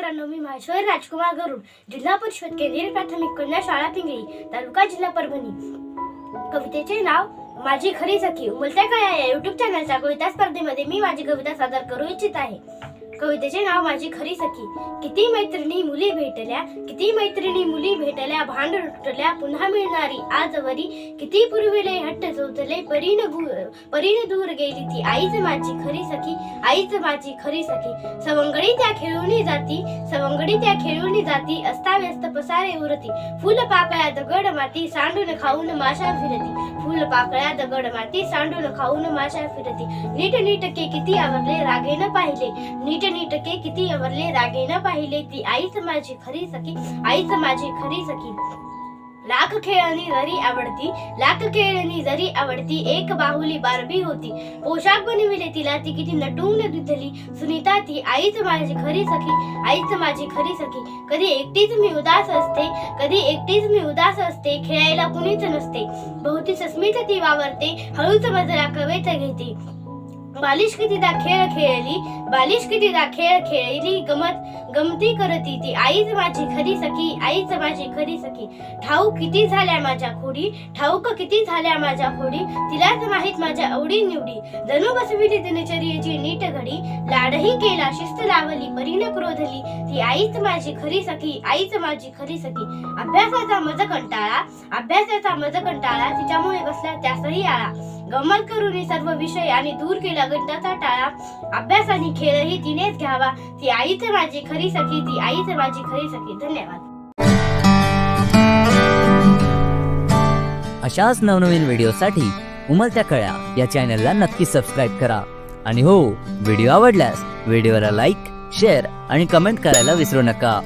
मित्रांनो मी माहेश्वर राजकुमार गरुड जिल्हा परिषद केंद्रीय प्राथमिक कन्या शाळा पिंगळी तालुका जिल्हा परभणी. कवितेचे नाव माझी खरी सखी. उमलत्या काय या युट्यूब चॅनलच्या कविता स्पर्धेमध्ये मी माझी कविता सादर करू इच्छित आहे. कवितेचे नाव माझी खरी सखी. किती मैत्रिणी मुली भेटल्या किती मैत्रिणी मुली भेटल्या भांड लुटल्या पुन्हा मिळणारी आजवरी किती पूर्वीले हट्ट जोतले परीन परीन दूर गेली ती. आईच माझी खरी सखी आईच माझी खरी सखी. सवंगडी त्या खेळूनी जाती सवंगडी त्या खेळूनी जाती अस्ताव्यस्त पसारे उरती. फुल पाकळ्या दगड माती सांडून खाऊन माशा फिरती. फुल पाकळ्या दगड माती सांडून खाऊन माशा फिरती. नीट नीटके किती आवरले रागेनं पाहिले. नीट नीटके किती अवरले रागे न पाहिले ती आईच माझी खरी सखी आईच माझी खरी सखी. लाख खेळणी जरी आवडती लाख खेळणी जरी आवडती एक बाहुली बारबी होती. पोशाख बनविले तिला ती किती नटून दिसली सुनीता ती आईच माझी खरी सखी आईच माझी खरी सखी. कधी एकटीच मी उदास असते कधी एकटीच मी उदास असते खेळायला कुणीच नसते. बहुती सस्मित ती वावरते हळूच मजरा कवेच घेते. बालिश कितीदा खेळ खेळली बालिश कितीदा खेळ खेळली गमत गमती करती ती. आईच माझी खरी सखी आईच माझी खरी सखी. ठाऊक किती झाल्या माझ्या खोडी ठाऊक किती झाल्या माझ्या खोडी तिलाच माहीत माझ्या आवडी निवडी. जणू बसविली दिनचर्येची नीट घडी लाडही केला शिस्त लावली परीन क्रोधली. ती आईच माझी खरी सखी आईच माझी खरी सखी. अभ्यासाचा मज कंटाळा अभ्यासाचा मज कंटाळा तिच्यामुळे बसला त्यासही आळा. गमत करून सर्व विषय आणि दूर केला लग्नाचा टाळा अभ्यास आणि खेळही तिनेच घ्यावा. ती आईच माझी खरी सखी ती आईच माझी खरी सखी. धन्यवाद. अशाच नवनवीन व्हिडिओसाठी उमलत्या कळ्या या चॅनलला नक्की सबस्क्राईब करा. आणि हो व्हिडिओ आवडल्यास व्हिडिओला लाईक शेअर आणि कमेंट करायला विसरू नका.